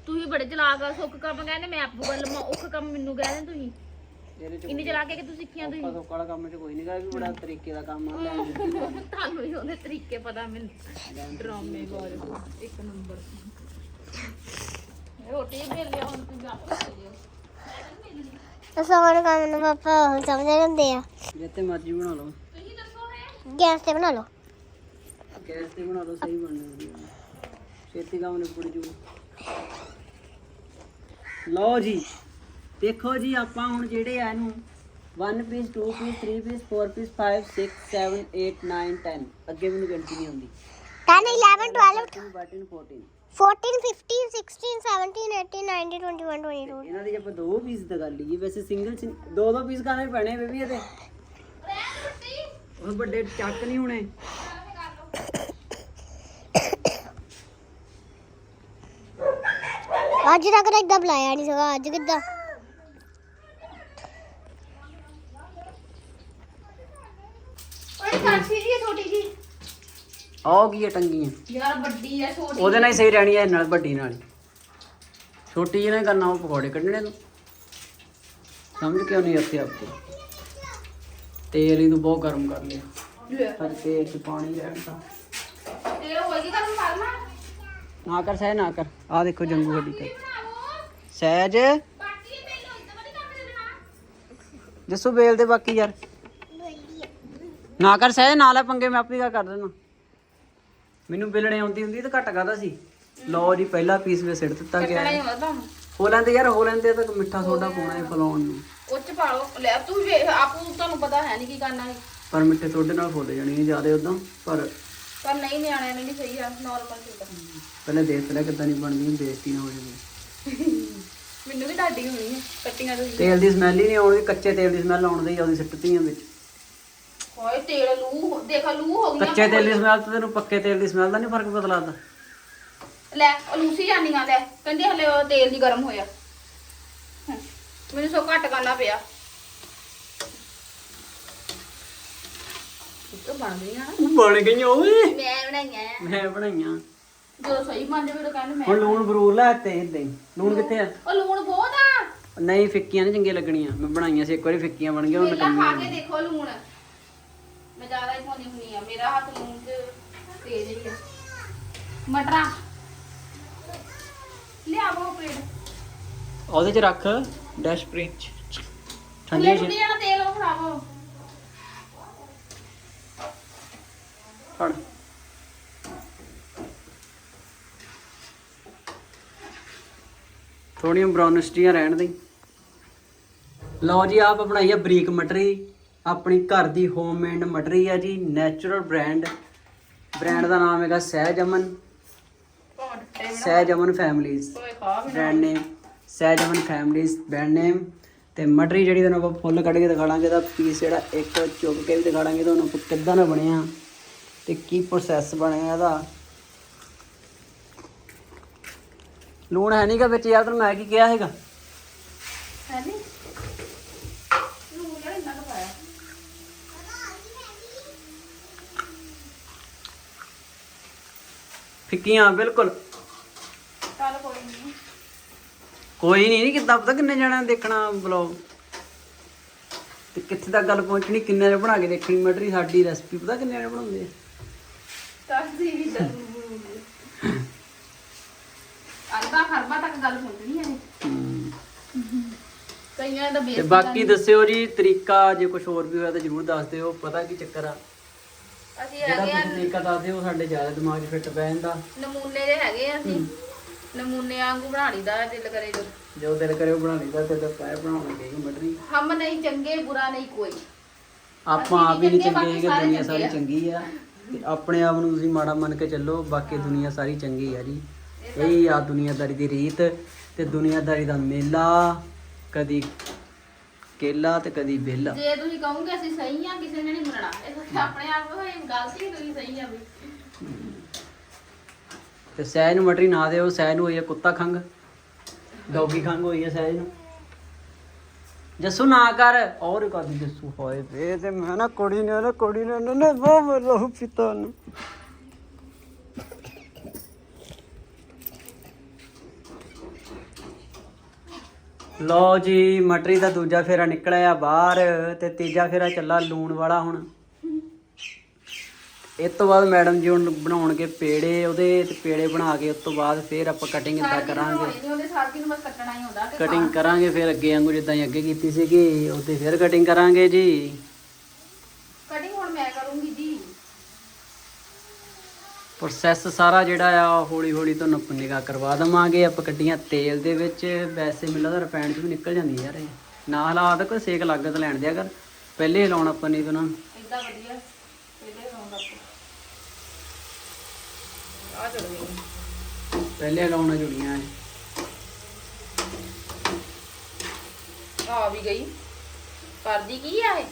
Speaker 1: ਤੁਸੀਂ ਬੜੇ ਚਲਾਕ ਆ ਸੁੱਖ ਕੰਮ ਕਹਿੰਦੇ ਮੈਂ ਆਪੂ ਗੱਲ ਮੈਂ ਔਖ ਕੰਮ ਮੈਨੂੰ ਕਹਿੰਦੇ ਤੁਸੀਂ।
Speaker 2: ਇਹਦੇ ਚ
Speaker 1: ਇੰਨੀ ਚਲਾਕ ਹੈ ਕਿ ਤੁਸੀਂ ਸਿੱਖਿਆ ਤੁਸੀਂ?
Speaker 2: ਔਖਾ ਸੌਖਾ ਵਾਲਾ ਕੰਮ ਚ ਕੋਈ ਨਹੀਂ ਗਾ ਇਹ ਵੀ ਬੜਾ ਤਰੀਕੇ ਦਾ ਕੰਮ ਆ। ਲੈਣ ਆ।
Speaker 1: ਤੁਹਾਨੂੰ ਵੀ ਉਹਦੇ ਤਰੀਕੇ ਪਤਾ ਮੈਨੂੰ। ਡਰਾਮੇ ਬਾਰੇ ਇੱਕ ਨੰਬਰ। ਰੋਟੀ ਮਿਲ ਲਿਆ ਹੁਣ ਤੁਸੀਂ ਆਪੇ
Speaker 3: ਸੌਣ ਕੰਮ ਨੂੰ ਪਾਪਾ ਉਹ ਸਮਝ ਲੈਂਦੇ ਆ।
Speaker 2: ਜਿੱਥੇ ਮਰਜ਼ੀ ਬਣਾ ਲਓ।
Speaker 1: ਤੁਸੀਂ ਦੱਸੋ ਹੈ
Speaker 3: ਗੈਸ ਤੇ ਬਣਾ ਲਓ।
Speaker 2: ਗੈਸ ਤੇ ਬਣਾ ਲਓ ਸਹੀ ਬਣਨਾ ਛੇਤੀ ਕੰਮ ਨਿਬੜ ਜੂ। ਲਓ ਜੀ ਦੇਖੋ ਜੀ ਆਪਾਂ ਹੁਣ ਜਿਹੜੇ ਆ ਇਹਨੂੰ 1 ਪੀਸ 2 ਪੀਸ 3 ਪੀਸ 4 ਪੀਸ 5 6 7 8 9 10 ਅੱਗੇ ਮੈਨੂੰ ਗਿਣਤੀ ਨਹੀਂ ਆਉਂਦੀ।
Speaker 3: 10 11 12
Speaker 2: 13 14
Speaker 3: 14 15 16 17 18 19 20 21 22
Speaker 2: ਇਹਨਾਂ ਦੀ ਜੇ ਆਪਾਂ ਦੋ ਪੀਸ ਦਾ ਕਰ ਲਈਏ ਵੈਸੇ ਸਿੰਗਲ ਚ ਦੋ ਦੋ ਪੀਸ ਕਰਨੇ ਪੈਣੇ ਬੇਬੀ ਇਹਦੇ। ਉਹ ਵੱਡੇ ਚੱਕ ਨਹੀਂ ਹੋਣੇ।
Speaker 3: ਅੱਜ ਤੱਕ ਤਾਂ ਇਦਾਂ ਬੁਲਾਇਆ ਨਹੀਂ ਸੀਗਾ ਅੱਜ ਕਿੱਦਾਂ?
Speaker 1: ਓਏ ਕਾਸ਼ੀ
Speaker 2: ਆਹ ਕੀ ਹੈ ਟੰਗੀਆਂ?
Speaker 1: ਯਾਰ ਵੱਡੀ ਆ ਛੋਟੀ
Speaker 2: ਉਹਦੇ ਨਾਲ ਹੀ ਸਹੀ ਰਹਿਣੀ ਹੈ ਨਾਲ ਵੱਡੀ ਨਾਲ ਹੀ। ਛੋਟੀ ਜਿਹੀ ਨੇ ਕਰਨਾ ਉਹ ਪਕੌੜੇ ਕੱਢਣੇ ਤੂੰ। ਸਮਝ ਕਿਉਂ ਨਹੀਂ ਉੱਥੇ ਆਪਕੇ ਤੇਲ ਹੀ ਤੂੰ ਬਹੁਤ ਗਰਮ ਕਰ ਲਿਆ।
Speaker 1: ਲੈ।
Speaker 2: ਪਰ ਤੇਲ ਚ ਪਾਣੀ ਰਹਿਣ ਤਾਂ।
Speaker 1: ਤੇਲ ਹੋਏਗੀ ਕੰਮ ਕਰਨਾ?
Speaker 2: ਨਾ ਕਰ ਸਹਿ ਨਾ ਕਰ। ਆ ਦੇਖੋ ਜੰਗੂ ਗੱਡੀ ਤੇ। ਸਹਿਜ। ਦੱਸੋ ਬੇਲ ਦੇ ਬਾਕੀ ਯਾਰ। ਨਾ ਕਰ ਸਹਿਜ ਨਾ ਲੈ ਪੰਗੇ ਮੈਂ ਆਪੇ ਕਾ ਕਰ ਦੇਣਾ ਮੈਨੂੰ ਬੇਲਣੇ ਆਉਂਦੀ ਹੁੰਦੀ ਤਾਂ ਘੱਟ ਕਰਦਾ ਸੀ। ਲਓ ਜੀ ਪਹਿਲਾ ਪੀਸ ਵੇ ਸਿੱਟ ਦਿੱਤਾ ਗਿਆ। ਹੈ।
Speaker 1: ਹੁੰਦਾ ਤੁਹਾਨੂੰ।
Speaker 2: ਹੋ ਲੈਂਦੇ ਯਾਰ ਹੋ ਲੈਂਦੇ ਤਾਂ ਮਿੱਠਾ ਸੋਡਾ ਪਾਉਣਾ ਹੈ ਫਲਾਉਣ ਨੂੰ।
Speaker 1: ਉਹ ਚ ਪਾ ਲਓ। ਲੈ ਤੂੰ ਵੀ ਵੇਖ ਆਪੂ ਤੁਹਾਨੂੰ ਪਤਾ ਹੈ ਨਹੀਂ ਕੀ ਕਰਨਾ ਹੈ
Speaker 2: ਪਰ ਮਿੱਠੇ ਸੋਡੇ ਨਾਲ ਫੁੱਲ ਜਾਣੀ ਜ਼ਿਆਦਾ ਉਦਾਂ ਪਰ
Speaker 1: ਪਰ ਨਹੀਂ ਨਿਆਣਿਆਂ ਨੇ ਨਹੀਂ ਸਹੀ ਆ ਨਾਰਮਲ ਠੀਕ ਆ।
Speaker 2: ਪਹਿਲੇ ਦੇਖ ਲੈ ਕਿੱਦਾਂ ਨਹੀਂ ਬਣਦੀ ਬੇਇੱਜ਼ਤੀ ਨਾ ਹੋ ਜਾਵੇ।
Speaker 1: ਮੈਨੂੰ ਵੀ ਢਾਡੀ ਹੋਣੀ ਹੈ ਕੱਟੀਆਂ ਤੋਂ
Speaker 2: ਤੇਲ ਦੀ ਸਮੈਲ ਹੀ ਨਹੀਂ ਆਉਣੀ ਕੱਚੇ ਤੇਲ ਦੀ ਸਮੈਲ ਆਉਣ ਦੀ ਉਹਦੀ ਸਿੱਟਤੀਆਂ ਵਿੱਚ।
Speaker 1: ਹੋਏ ਤੇਲ ਲੂ ਦੇਖ ਲੂ ਹੋ ਗਈਆਂ
Speaker 2: ਕੱਚੇ ਤੇਲ ਦੀ ਸਮੈਲ ਤੋਂ ਤੈਨੂੰ ਪੱਕੇ ਤੇਲ ਦੀ ਸਮੈਲ ਦਾ ਨਹੀਂ ਫ਼ਰਕ ਪਤਾ ਲੱਗਦਾ।
Speaker 1: ਲੈ ਉਹ ਲੂਸੀ ਜਾਂਦੀਆਂ ਲੈ। ਕਹਿੰਦੇ ਹਲੇ ਉਹ ਤੇਲ ਨਹੀਂ ਗਰਮ ਹੋਇਆ। ਹਮ, ਮੈਨੂੰ ਸੋ ਘੱਟ ਕਰਨਾ ਪਿਆ। ਇਹ ਤਾਂ ਬਣ ਗਈਆਂ। ਨਾ
Speaker 2: ਬਣ ਗਈਆਂ ਓਏ।
Speaker 1: ਮੈਂ ਬਣਾਈਆਂ ਆ।
Speaker 2: ਮੈਂ ਬਣਾਈਆਂ।
Speaker 1: ਜਦੋਂ ਸਹੀ ਬਣ ਜਾਵੇ ਤਾਂ ਕਹਿੰਦੇ ਮੈਂ
Speaker 2: ਹੁਣ ਲੂਣ ਬਰੂਰ ਲੈ ਤੇ ਇਦਾਂ ਲੂਣ ਕਿੱਥੇ ਆ?
Speaker 1: ਉਹ ਲੂਣ ਬਹੁਤ ਆ।
Speaker 2: ਨਹੀਂ ਫਿੱਕੀਆਂ ਨਹੀਂ ਚੰਗੀਆਂ ਲੱਗਣੀਆਂ। ਮੈਂ ਬਣਾਈਆਂ ਸੀ ਇੱਕ ਵਾਰੀ ਫਿੱਕੀਆਂ ਬਣ ਗਈਆਂ ਹੁਣ
Speaker 1: ਪਹਿਲਾਂ ਖਾ ਕੇ ਦੇਖੋ ਲੂਣ। ਮੈਂ ਜ਼ਿਆਦਾ ਹੀ ਪਾਉਂਦੀ ਹੁੰਦੀ ਆ ਮੇਰਾ ਹੱਥ ਲੂਣ ਚ ਤੇਜ਼ ਹੀ ਆ। ਮਟਰਾਂ। ਲਿਆਵੋ ਪਲੇਟ।
Speaker 2: ਉਹਦੇ ਚ ਰੱਖ ਡੈਸ਼ ਫ੍ਰਿਜ ਠੰਡੀ
Speaker 1: ਥੱਲੇ
Speaker 2: ਚ
Speaker 1: ਟੁੱਟੀ ਜਾਣਾ ਤੇਲ ਉਹ ਖਰਾਬੋ
Speaker 2: ਫੜ। ਥੋੜੀਆਂ ਬ੍ਰਾਊਨਿਸ਼ਟੀਆਂ ਰਹਿਣ ਦੇ ਲਓ ਜੀ ਆਪ ਬਣਾਈ ਆ ਬਰੀਕ ਮਟਰੀ। ਆਪਣੀ ਘਰ ਦੀ ਹੋਮਮੇਡ ਮਟਰੀ ਆ ਜੀ ਨੈਚੁਰਲ ਬ੍ਰਾਂਡ ਬ੍ਰਾਂਡ ਦਾ ਨਾਮ ਹੈਗਾ ਸਹਿਜਮਨ।
Speaker 1: ਭਾਂਡੇ
Speaker 2: ਸਹਿਜਮਨ ਫੈਮਲੀਜ਼
Speaker 1: ਕੋਈ ਖਾ ਵੀ
Speaker 2: brand name Sahajman families brand name ਤੇ ਮਟਰੀ ਜਿਹੜੀ ਤੁਹਾਨੂੰ ਆਪਾਂ ਫੁੱਲ ਕੱਢ ਕੇ ਦਿਖਾਵਾਂਗੇ ਦਾ ਪੀਸ ਜਿਹੜਾ ਇੱਕ ਚੁੱਕ ਕੇ ਵੀ ਦਿਖਾਵਾਂਗੇ ਤੁਹਾਨੂੰ ਆਪਾਂ ਕਿੱਦਾਂ ਦਾ ਬਣਿਆ ਤੇ ਕੀ ਪ੍ਰੋਸੈਸ ਬਣਿਆ ਇਹਦਾ। ਲੂਣ ਹੈ ਨਹੀਂਗਾ ਵਿੱਚ ਯਾਰ, ਤੈਨੂੰ ਮੈਂ ਕੀ ਕਿਹਾ ਹੈਗਾ
Speaker 1: ਹੈ ਨੀ ਲੂਣ ਯਾਰ ਇੰਨਾ ਕੁ ਪਾਇਆ
Speaker 2: ਫਿੱਕੀਆਂ ਬਿਲਕੁਲ।
Speaker 1: ਚੱਲ ਕੋਈ ਨਹੀਂ
Speaker 2: ਕੋਈ ਨਹੀਂ ਨਹੀਂ ਕਿੱਦਾਂ ਪਤਾ ਕਿੰਨੇ ਜਣਿਆਂ ਨੇ ਦੇਖਣਾ ਬਲੌਗ ਤੇ ਕਿੱਥੇ ਤੱਕ ਗੱਲ ਪਹੁੰਚਣੀ ਕਿੰਨੇ ਨੇ ਬਣਾ ਕੇ ਦੇਖਣੀ ਮਟਰੀ ਸਾਡੀ ਰੈਸਪੀ ਪਤਾ ਕਿੰਨੇ ਨੇ ਬਣਾਉਂਦੇ ਆ?
Speaker 1: ਤਾਂ ਸੀ ਵੀ ਜ਼ਰੂਰ ਅਰਬਾ ਖਰਬਾ ਤੱਕ ਗੱਲ ਪਹੁੰਚਣੀ ਹੈ। ਕਈਆਂ ਦਾ
Speaker 2: ਤੇ
Speaker 1: ਬੇਸ
Speaker 2: ਬਾਕੀ ਦੱਸਿਓ ਜੀ ਤਰੀਕਾ ਜੇ ਕੁਝ ਹੋਰ ਵੀ ਹੋਇਆ ਤਾਂ ਜਰੂਰ ਦੱਸ ਦਿਓ ਪਤਾ ਕੀ ਚੱਕਰ ਆ?
Speaker 1: ਅਸੀਂ
Speaker 2: ਜਿਹੜਾ
Speaker 1: ਹੈਗੇ ਆ
Speaker 2: ਤੁਸੀਂ ਤਰੀਕਾ ਦੱਸ ਦਿਓ ਸਾਡੇ ਜ਼ਿਆਦਾ ਦਿਮਾਗ 'ਚ ਫਿੱਟ ਪੈ ਜਾਂਦਾ।
Speaker 1: ਨਮੂਨੇ ਦੇ ਹੈਗੇ ਆ ਅਸੀਂ। ਨਮੂਨੇ ਵਾਂਗੂ ਬਣਾ ਲਈਦਾ ਦਿਲ ਕਰੇ ਜੋ।
Speaker 2: ਜੋ ਦਿਲ ਕਰੇ ਉਹ ਬਣਾ ਲਈਦਾ ਤੇ ਦੱਸਿਆ ਬਣਾਉਣ ਲੱਗੇ ਮਟਰੀ?
Speaker 1: ਹਮ ਨਹੀਂ ਚੰਗੇ ਬੁਰਾ ਨਹੀਂ ਕੋਈ।
Speaker 2: ਆਪਾਂ ਆਪ ਹੀ ਨਹੀਂ
Speaker 1: ਚੰਗੇ,
Speaker 2: ਚੰਗੇ ਹੈਗੇ
Speaker 1: ਬਾਕੀ
Speaker 2: ਦੁਨੀਆ
Speaker 1: ਸਾਰੇ
Speaker 2: ਸਾਰੀ ਚੰਗੀ ਆ। ਤੇ ਆਪਣੇ ਆਪ ਨੂੰ ਤੁਸੀਂ ਮਾੜਾ ਮੰਨ ਕੇ ਚੱਲੋ ਬਾਕੀ ਦੁਨੀਆ ਸਾਰੀ ਚੰਗੀ ਆ ਜੀ। ਇਹ ਆ ਦੁਨੀਆਦਾਰੀ ਦੀ ਰੀਤ ਤੇ ਦੁਨੀਆਦਾਰੀ ਦਾ ਮੇਲਾ। ਕਦੀ ਕੇਲਾ ਤੇ ਕਦੀ ਬੇਲਾ
Speaker 1: ਜੇ ਤੁਸੀਂ ਕਹੋਗੇ ਅਸੀਂ ਸਹੀ ਆ ਕਿਸੇ ਨੇ ਨਹੀਂ ਮੰਨਣਾ। ਇਹ ਤਾਂ ਆਪਣੇ ਆਪ ਹੋਏ ਗਲਤੀ ਤੁਸੀਂ ਸਹੀ ਆ ਵੀ।
Speaker 2: ਤੇ ਸਹਿਜ ਨੂੰ ਮਟਰੀ ਨਾ ਦਿਓ ਸਹਿਜ ਨੂੰ ਹੋਈ ਹੈ ਕੁੱਤਾ ਖੰਗ ਡੌਗੀ ਖੰਗ ਹੋਈ ਹੈ ਸਹਿਜ ਨੂੰ। ਜੱਸੂ ਨਾ ਕਰ। ਔਰ ਕਦੀ ਜੱਸੂ ਹੋਏ ਵੇ। ਤੇ ਮੈਂ ਨਾ ਕੁੜੀ ਨੇ ਨਾ ਕੁੜੀ ਨੇ ਨਾ ਨਾ ਬਹੁਤ ਲਹੂ ਪਿਤਾ ਨੂੰ। ਲੋ ਜੀ ਮਟਰੀ ਦਾ ਦੂਜਾ ਫੇਰਾ ਨਿਕਲਿਆ ਬਾਹਰ ਤੇ ਤੀਜਾ ਫੇਰਾ ਚੱਲਾ ਲੂਣ ਵਾਲਾ ਹੁਣ। ਇਸ ਤੋਂ ਬਾਅਦ ਮੈਡਮ ਜੀ ਹੁਣ ਬਣਾਉਣਗੇ ਪੇੜੇ ਉਹਦੇ ਤੇ ਪੇੜੇ ਬਣਾ ਕੇ ਉਸ ਤੋਂ ਬਾਅਦ ਫਿਰ ਆਪਾਂ ਕਟਿੰਗ ਇਦਾਂ ਕਰਾਂਗੇ।
Speaker 1: ਨਹੀਂ ਉਹਦੇ ਸਾਥੀ ਨੂੰ ਬਸ ਕੱਟਣਾ ਹੀ ਹੁੰਦਾ ਤੇ
Speaker 2: ਕਟਿੰਗ ਕਰਾਂਗੇ ਫਿਰ ਅੱਗੇ ਵਾਂਗੂ ਜਿੱਦਾਂ ਹੀ ਅੱਗੇ ਕੀਤੀ ਸੀਗੀ ਉਹਦੇ ਫਿਰ ਕਟਿੰਗ ਕਰਾਂਗੇ ਜੀ
Speaker 1: ਕਟਿੰਗ ਹੁਣ ਮੈਂ ਕਰੂੰਗੀ ਜੀ
Speaker 2: ਪ੍ਰੋਸੈਸ ਸਾਰਾ ਜਿਹੜਾ ਆ ਹੌਲੀ ਹੌਲੀ ਤੁਹਾਨੂੰ ਆਪਾਂ ਨਿਗਾਹ ਕਰਵਾ ਦਵਾਂਗੇ। ਆਪਾਂ ਕੱਟੀਆਂ ਤੇਲ ਦੇ ਵਿੱਚ। ਵੈਸੇ ਰਿਫਾਈਨਡ ਚ ਵੀ ਨਿਕਲ ਜਾਂਦੀ ਯਾਰ ਇਹ। ਨਾ ਹਾਲਾਤ ਕੋਈ ਸੇਕ ਲੱਗ ਤਾਂ ਲੈਣ ਦਿਆ ਕਰ ਪਹਿਲੇ ਲਾਉਣ ਆਪਾਂ ਨਹੀਂ ਤਾਂ
Speaker 1: ਇਦਾਂ ਵਧੀਆ। ਇਹਦੇ ਰੋਂਦਾ ਆ ਚੜ ਗਈ
Speaker 2: ਪਹਿਲੇ ਲਾਉਣਾ ਜੁੜੀਆਂ
Speaker 1: ਆ ਵੀ ਗਈ। ਕਰਦੀ ਕੀ ਆ ਇਹ?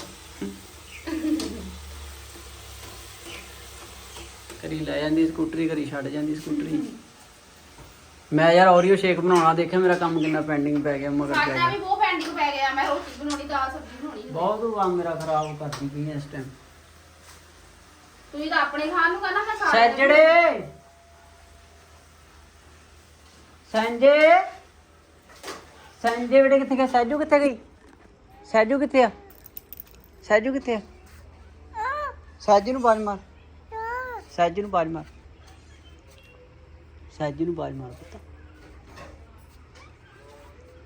Speaker 2: ਕਰੀ ਲੈ ਜਾਂਦੀ ਸਕੂਟਰੀ ਕਰੀ ਛੱਡ ਜਾਂਦੀ ਸਕੂਟਰੀ। ਮੈਂ ਯਾਰ ਓਰੀਓ ਸ਼ੇਕ ਬਣਾਉਣਾ ਦੇਖਿਆ ਮੇਰਾ ਕੰਮ ਕਿੰਨਾ ਪੈਂਡਿੰਗ ਪੈ ਗਿਆ ਮਗਰ ਪੈ
Speaker 1: ਸਾਡਾ
Speaker 2: ਗਿਆ।
Speaker 1: ਵੀ ਬਹੁਤ ਪੈਂਡਿੰਗ ਪੈ ਗਿਆ ਮੈਂ ਰੋਟੀ ਬਣਾਉਣੀ ਦਾਲ ਸਬਜ਼ੀ ਬਣਾਉਣੀ।
Speaker 2: ਬਹੁਤ ਕੰਮ ਮੇਰਾ ਖਰਾਬ ਕਰਦੀ ਪਈ ਇਸ ਟਾਈਮ
Speaker 1: ਤੁਸੀਂ ਤਾਂ ਆਪਣੇ ਖਾਣ ਨੂੰ ਕਹਿੰਦਾ ਮੈਂ ਸਾਰੇ
Speaker 2: ਸੱਜੜੇ! ਸੰਜੇ! ਸੰਜੇ ਬੇਟੇ ਕਿੱਥੇ ਗਿਆ ਸੈਜੂ ਕਿੱਥੇ ਗਈ? ਸੈਜੂ ਕਿੱਥੇ ਆ? ਸਹਿਜੂ ਕਿੱਥੇ ਆ? ਸਹਿਜੂ ਨੂੰ ਬਾਜ ਮਾਰ। ਸਹਿਜੂ ਨੂੰ ਬਾਜ ਮਾਰ। ਸਹਿਜੂ ਨੂੰ ਬਾਜ ਮਾਰ ਪੁੱਤ।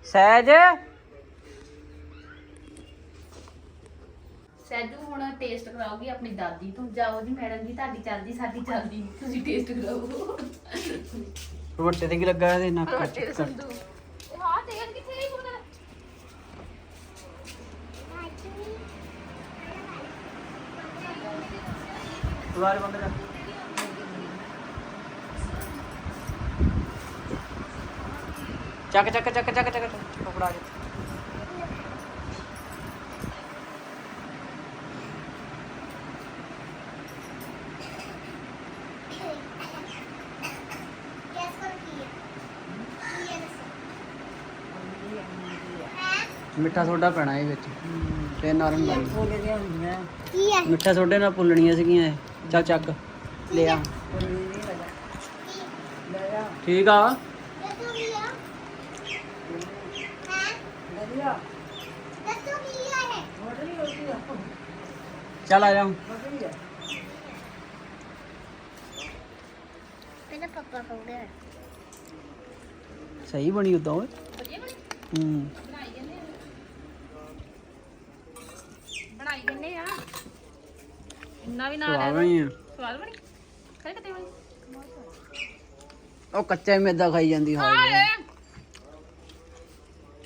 Speaker 2: ਸਹਿਜ।
Speaker 1: ਸੈਜੂ ਹੁਣ ਟੇਸਟ ਕਰਾਉਗੀ ਆਪਣੀ ਦਾਦੀ ਤੋਂ। ਜਾਓ ਜੀ ਮੈਡਮ ਜੀ ਤੁਹਾਡੀ ਚੱਲਦੀ ਸਾਡੀ ਚੱਲਦੀ। ਨੀ, ਤੁਸੀਂ ਟੇਸਟ ਕਰਾਓ।
Speaker 2: ਵੱਟੇ ਤੇ ਕੀ ਲੱਗਾ ਇਹਦੇ ਨੱਕ
Speaker 1: ਰੋਟੀ ਦੇ ਸੰਦੂ ਹਾਂ ਤੇਲ ਕਿੱਥੇ ਗਈ ਪੁੱਤ
Speaker 2: ਦੁਬਾਰਾ ਬੰਦ ਕਰ। ਚੱਕ ਚੱਕ ਚੱਕ ਚੱਕ ਚੱਕ ਕਪੜਾ ਜੀ ਮਿੱਠਾ ਸੋਡਾ ਪੈਣਾ ਇਹ ਵਿੱਚ। ਤੇ ਨਰਮ ਬਣੀ
Speaker 3: ਕੀ ਹੈ
Speaker 2: ਮਿੱਠਾ ਸੋਡੇ ਨਾਲ ਪੁੱਲਣੀਆਂ ਸੀਗੀਆਂ ਇਹ। ਚੱਲ ਚੱਕ। ਲੈ ਆ। ਠੀਕ ਆ
Speaker 3: ਦੱਸੋ ਕੀ ਹੈ ਹੈ ਦੱਸੋ ਕੀ ਹੈ
Speaker 2: ਚੱਲ ਆ ਜਾ ਸਹੀ ਬਣੀ ਉਦਾਂ ਓਏ। ਹੂੰ।
Speaker 1: ਬਣਾਈ ਆ। ਇੰਨਾ ਵੀ ਨਾ
Speaker 2: ਸਵਾਦ
Speaker 1: ਲੈ
Speaker 2: ਬਣੀ ਆ।
Speaker 1: ਸਵਾਦ ਬਣੀ? ਖਰੇ ਕਿਤੇ ਬਣੀ?
Speaker 2: ਉਹ ਕੱਚਾ ਹੀ ਮੈਦਾ ਖਾਈ ਜਾਂਦੀ
Speaker 1: ਹਾਏ।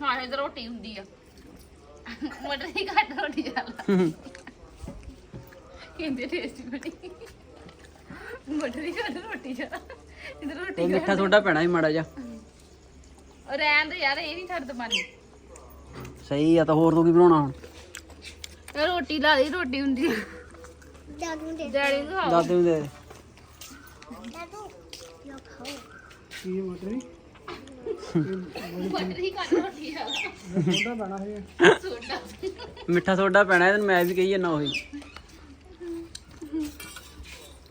Speaker 1: ਹਾਂ ਇਹ ਰੋਟੀ ਹੁੰਦੀ ਆ। ਮਟਰ ਦੀ ਘੱਟ ਰੋਟੀ ਜ਼ਿਆਦਾ ਕਹਿੰਦੇ ਟੇਸਟੀ ਬਣੀ ਮਟਰ ਦੀ ਘੱਟ ਰੋਟੀ ਜ਼ਿਆਦਾ ਇਧਰ
Speaker 2: ਉਹ
Speaker 1: ਰੋਟੀ
Speaker 2: ਮਿੱਠਾ ਸੋਡਾ ਪੈਣਾ ਹੀ ਮਾੜਾ ਜਾ।
Speaker 1: ਰਹਿਣ ਦੇ ਯਾਰ ਇਹ ਨਹੀਂ ਛੱਡ ਦਮਾਨੀ
Speaker 2: ਸਹੀ ਆ ਤਾਂ ਹੋਰ ਤੂੰ ਕੀ ਬਣਾਉਣਾ ਹੁਣ?
Speaker 1: ਰੋਟੀ ਲਾ ਲਈ ਰੋਟੀ ਹੁੰਦੀ।
Speaker 3: ਦਾਦੂ ਦੇ।
Speaker 1: ਡੈਡੀ ਨੂੰ ਖਾਓ।
Speaker 2: ਦਾਦੇ ਨੂੰ ਦੇ। ਦੇ
Speaker 3: ਦਾਦੂ ਯੋ ਖਾਓ?
Speaker 2: ਕੀ ਮਟਰੀ?
Speaker 1: ਮਟਰ ਦੀ ਘੱਟ ਰੋਟੀ ਜ਼ਿਆਦਾ
Speaker 2: ਸੋਡਾ ਪੈਣਾ ਹੈ
Speaker 1: ਸੋਡਾ।
Speaker 2: ਮਿੱਠਾ ਸੋਡਾ ਪੈਣਾ ਇਹਨੂੰ ਮੈਂ ਵੀ ਕਹੀ ਜਾਂਦਾ ਉਹੀ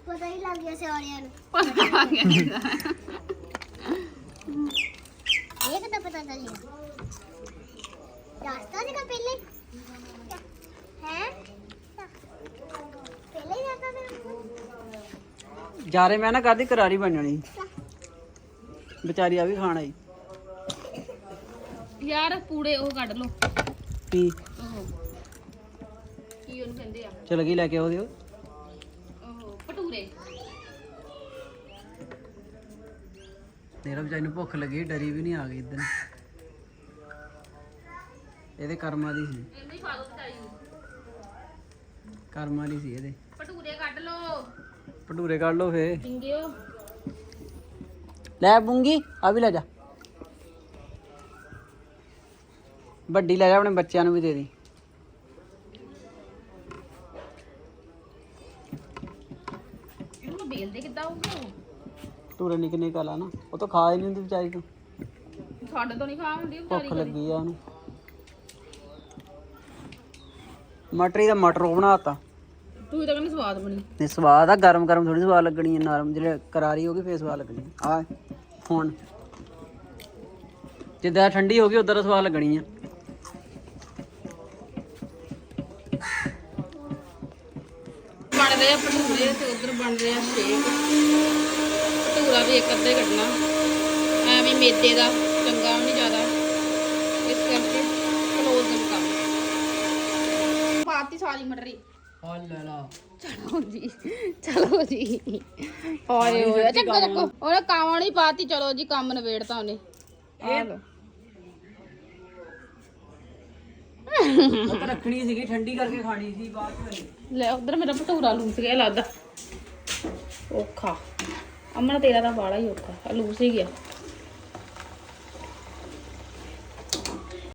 Speaker 3: ਪਤਾ ਹੀ ਸਾਰਿਆਂ ਨੂੰ।
Speaker 1: ਪਤਾ ਆ ਗਿਆ
Speaker 3: ਇਹ ਕਿੱਦਾਂ ਪਤਾ ਚੱਲਿਆ? ਰਾਸਤਾ ਸੀਗਾ ਪਹਿਲੇ? ਹੈ? ਪਹਿਲੇ ਹੀ ਰਾਸਤਾ ਸੀਗਾ
Speaker 2: ਜਾਰੇ ਮੈਂ ਨਾ ਕਰਦੀ ਕਰਾਰੀ ਬਣ ਜਾਣੀ। ਵਿਚਾਰੀ ਆ ਵੀ ਖਾਣਾ ਹੀ
Speaker 1: ਯਾਰ ਪੂੜੇ ਉਹ ਕੱਢ ਲੋ
Speaker 2: ਕੀ?
Speaker 1: ਉਹ ਕੀ ਉਹਨੂੰ ਕਹਿੰਦੇ ਆ?
Speaker 2: ਚਲ ਗਈ ਲੈ ਕੇ ਉਹਦੇ
Speaker 1: ਉਹ ਭਟੂਰੇ
Speaker 2: ਤੇਰਾ ਵਿਚਾਰੀ ਨੂੰ ਭੁੱਖ ਲੱਗੀ ਡਰੀ ਵੀ ਨਹੀਂ ਆ ਗਈ ਇਦਾਂ ਇਹਦੇ ਕਰਮਾਂ ਦੀ ਸੀ।
Speaker 1: ਇਹਨੂੰ ਹੀ ਪਾ ਦੋ ਤਾਈ
Speaker 2: ਕਰਮਾਂ ਦੀ ਸੀ ਇਹਦੇ
Speaker 1: ਭਟੂਰੇ ਕੱਢ ਲੋ
Speaker 2: ਭਟੂਰੇ ਕੱਢ ਲਓ ਫੇ ਲੈ ਬੂੰਗੀ ਆ ਵੀ ਲੈ ਜਾ। ਵੱਡੀ ਲੈ ਜਾ ਆਪਣੇ ਬੱਚਿਆਂ ਨੂੰ ਵੀ ਦੇ ਦੀ।
Speaker 1: ਇਹਨੂੰ ਬੇਲਦੇ ਕਿੱਦਾਂ ਹੋਊਗਾ?
Speaker 2: ਭਟੂਰੇ ਨਿੱਕੇ ਨਿੱਕੇ ਲਾ ਨਾ ਉਹ ਤਾਂ ਖਾ ਹੀ ਨਹੀਂ ਹੁੰਦੀ ਵਿਚਾਰੀ ਤੋਂ।
Speaker 1: ਸਾਡੇ ਤੋਂ ਨਹੀਂ ਖਾ ਹੁੰਦੀ ਵਿਚਾਰੀ
Speaker 2: ਭੁੱਖ ਲੱਗੀ ਆ ਉਹਨੂੰ। ਮਟਰੀ ਦਾ ਮਟਰ ਉਹ ਬਣਾਤਾ।
Speaker 1: ਤੂੰ ਤਾਂ ਕਹਿੰਦੀ ਸਵਾਦ ਬਣੀ।
Speaker 2: ਨੇ ਸਵਾਦ ਆ ਗਰਮ ਗਰਮ ਥੋੜੀ ਸਵਾਦ ਲੱਗਣੀ ਹੈ ਨਰਮ ਜਿਹੜੇ ਕਰਾਰੀ ਹੋ ਗਈ ਫੇਰ ਸਵਾਦ ਲੱਗਣੀ ਆ। ਹੁਣ। ਜਿੱਦਾਂ ਠੰਡੀ ਹੋ ਗਈ ਉਦਾਂ ਸਵਾਦ ਲੱਗਣੀ ਆ।
Speaker 1: ਬਣ ਰਹੇ ਆ ਭਟੂਰੇ ਤੇ ਉਧਰ ਬਣ ਰਿਹਾ ਸ਼ੇਕ। ਭਟੂਰਾ ਵੀ ਇੱਕ ਅੱਧੇ ਕੱਢਣਾ। ਐਵੇਂ ਮੇਦੇ ਦਾ ਚੰਗਾ ਨਹੀਂ ਜ਼ਿਆਦਾ। ਇਸ ਕਰਕੇ ਕਲੋਜ਼ ਦਾ ਕੰਮ। ਪਾਤੀ ਸਾਰੀ ਮਟਰੀ। ਚਲੋ ਜੀ ਚਲੋ ਜੀ। ਓਏ ਓਏ ਚੱਕੋ ਉਹਨੇ ਪਾਤੀ ਚਲੋ ਜੀ ਕੰਮ ਨਵੇੜਤਾ ਉਹਨੇ। ਆ ਲੋ
Speaker 2: ਉਹ ਤਾਂ ਰੱਖਣੀ ਸੀਗੀ ਠੰਡੀ ਕਰਕੇ ਖਾਣੀ ਸੀ ਬਾਅਦ ਵਿੱਚ
Speaker 1: ਲੈ ਉਧਰ ਮੇਰਾ ਭਟੂਰਾ ਲੂਸ ਗਿਆ ਲੱਗਦਾ। ਔਖਾ। ਅਮਨ ਤੇਰਾ ਤਾਂ ਬਾਲਾ ਹੀ ਔਖਾ ਆ ਲੂਸ ਹੀ ਗਿਆ।